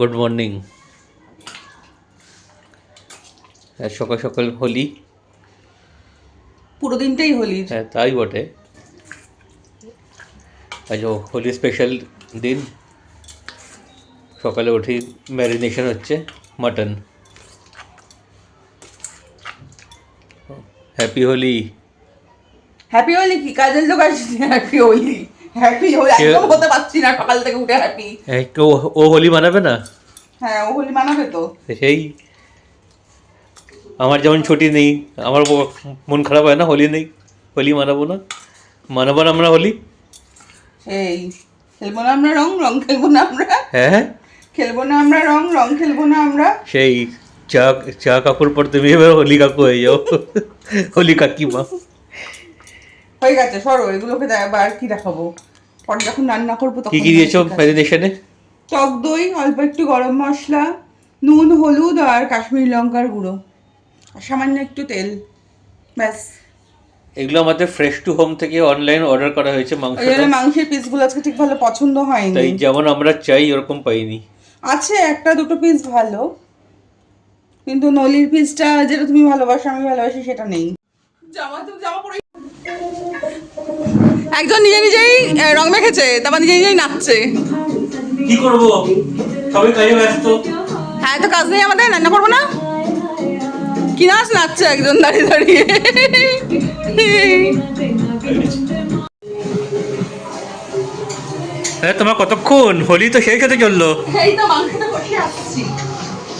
Good morning সকাল সকাল হোলি। পুরো দিনটাই হোলি হ্যাঁ তাই বটে। আজ হোলি স্পেশাল দিন। সকালে উঠি ম্যারিনেশন হচ্ছে mutton happy Holi happy Holi কি? কাজের লোক আসছে হ্যাপি হোলি হ্যাপি সে- একদম হতে পারছি না সকাল থেকে উঠে হ্যাপি ও হোলি মানাবে না? হ্যাঁ ও হোলি মানাবে তো। সেই। আমার যেমন ছুটি নেই আমার মন খারাপ হয় না হোলি নেই। হোলি মানাবো না। মানাবো না আমরা হোলি? এই খেলব না আমরা রং রং খেলব না আমরা। হ্যাঁ হ্যাঁ? খেলব না আমরা রং রং খেলব না আমরা। সেই চা চা কাকুর পর তুমি এবার হোলি কাকু হয়ে যাও। হোলি কাকিমা। হয়ে গেছে সরো এগুলোকে আবার কি দেখাবো? পরে যখন রান্না করব তখন কি কি দিয়েছ ম্যারিনেশনে টক দই অল্প একটু গরম মশলা নুন হলুদ আর কাশ্মীরি লঙ্কার গুঁড়ো। আর সামান্য একটু তেল ব্যাস। এগুলো আমাদের ফ্রেশ টু হোম থেকে অনলাইন অর্ডার করা হয়েছে মাংসটা মাংসের পিসগুলো আজকে ঠিক ভালো পছন্দ হয়নি। তাই যেমন আমরা চাই ওরকম পাইনি। আছে একটা দুটো পিস ভালো। কিন্তু নলির পিসটা যেটা তুমি ভালোবাসো আমি ভালোবাসি সেটা নেই। জামা তো জামা পরে একজন নিজে নিজেই রং মেখেছে তারপর নিজে নিজেই নাচছে। কি করব? সবাই কাজে ব্যস্ত। হ্যাঁ তো কাজ নেই আমাদের রান্না করব না? কি নাচ নাচছে একজন দাঁড়িয়ে দাঁড়িয়ে? হ্যাঁ তোমার কতক্ষণ? হোলি তো শেষ হতে চলল।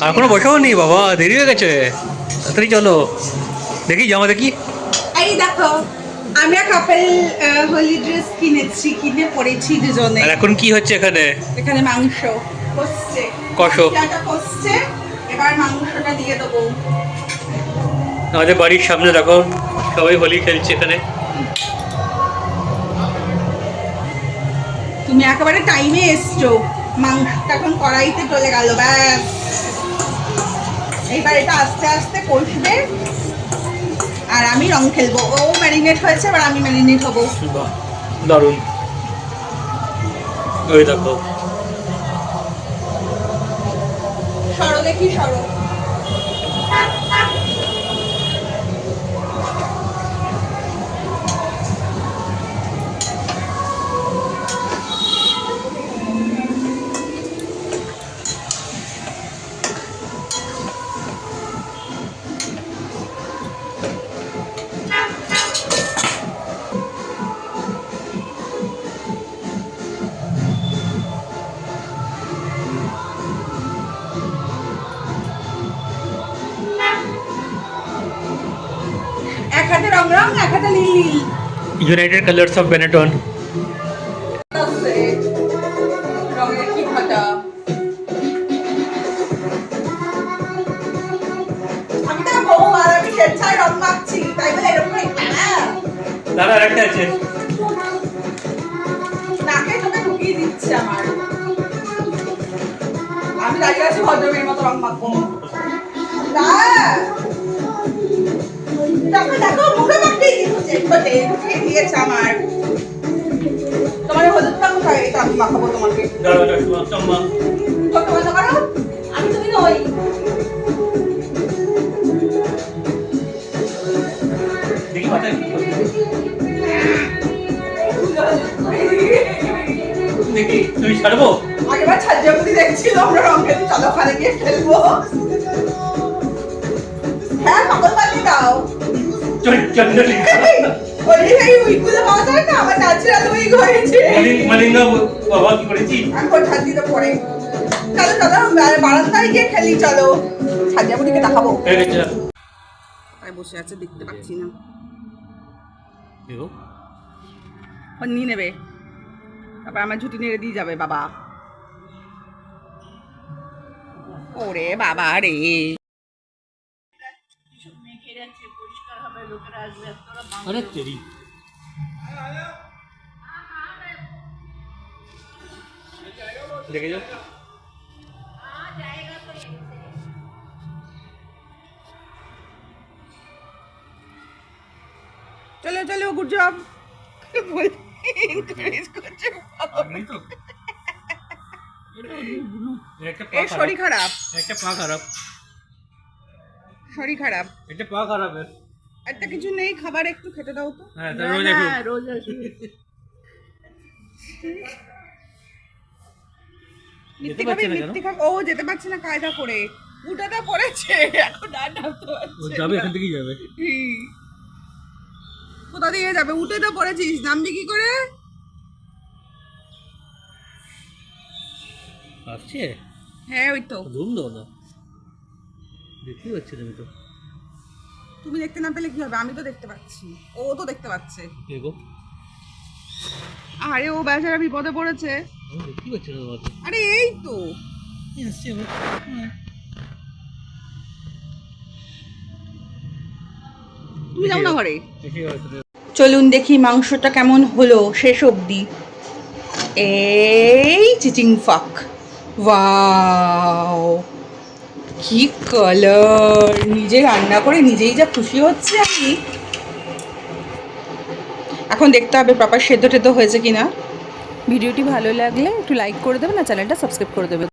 আর এখনও বসাও নি বাবা দেরি হয়ে গেছে। তাড়াতাড়ি চলো। দেখি জামা দেখি। দেখো আমরা কাপল হোলি ড্রেস কিনেছি কিনে পরেছি দুজনে। আর এখন কি হচ্ছে এখানে? এখানে মাংস কষছে। কষো। কষছে এবার মাংসটা দিয়ে দেবো। আমাদের বাড়ির সামনে দেখো সবাই হোলি খেলছে এখানে। তুমি একেবারে টাইমে এসছো। মাংসটা এখন কড়াইতে চলে গেল ব্যাস। এইবার এটা আস্তে আস্তে কষবে। আর আমি রং খেলব। ও ম্যারিনেট হয়েছে এবার আমি ম্যারিনেট হব। দারুণ দারুণ। ওই দেখো। সরো দেখি সরো। হাতে রং রং এক হাতে নীল। নীল ইউনাইটেড কালার্স অফ বেনেটন রঙের কি আমি তো বউ আর আমি স্বেচ্ছায় রং মাখছি তাই বলে এরকম করে হ্যাঁ, দাদা একটা আছে। নাকে তোকে ঢুকিয়ে দিচ্ছে আমার। আমি দাঁড়িয়ে আছি ভদ্রমের মতো রং মাখবো। না দেখো দেখো মুখে মাখতেই দিচ্ছে ঠোঁটে ঢুকিয়ে দিয়েছে আমার। তোমার হলুদটা কোথায়? এটা আমি মাখাবো তোমাকে। দাদা বন্ধ করো। আমি তুমি নই দেখি মাথায়। দেখি তুমি ছাড়বো? আগেবার ছাজ্জাপুরি দেখছিল আমরা রং খেলতে চলো ওখানে গিয়ে খেলব। হ্যাঁ তাই বসে আছে দেখতে পাচ্ছি না নিয়ে নেবে তারপর আমার ঝুটি নেড়ে দিয়ে যাবে বাবা ওরে বাবা রে। আরে তেরি দেখে যাও চলো চলো গুড জব এনকারেজ করছে আমি তো একটা এর শরীর খারাপ একটা পা খারাপ শরীর খারাপ একটা পা খারাপ একটা কিছু নেই খাবার একটু খেতে দাও তো। হ্যাঁ, রোজ হ্যাঁ, রোজ খাবি ও যেতে পারছে না কায়দা করে। উঠাতে পড়েছে এখন আর নামতে পারছে না। এখান থেকেই যাবে। কোথা দিয়ে যাবে? উঠে তো পড়েছিস নামবি কি করে? আসছে? হ্যাঁ ওই তো। ধুম দাও না। দেখতে পাচ্ছি আমি তো। তুমি দেখতে না পেলে কি হবে? আমি তো দেখতে পাচ্ছি। ও তো দেখতে পাচ্ছে। দেখো আরে ও বেচারা বিপদে পড়েছে। আমি দেখতে পাচ্ছি না আরে এই তো। আসছে হ্যাঁ। তুমি যাও না ঘরে। দেখি হয়তো চলুন দেখি মাংসটা কেমন হলো শেষ অবধি। এই চিচিং ফাক। ওয়াও। কি কালার নিজে রান্না করে নিজেই যা খুশি হচ্ছে আমি। এখন দেখতে হবে প্রপার সেদ্ধ টেদ্ধ হয়েছে কিনা। ভিডিওটি ভালো লাগলে একটু লাইক করে দেবেন আর চ্যানেলটা সাবস্ক্রাইব করে দেবেন।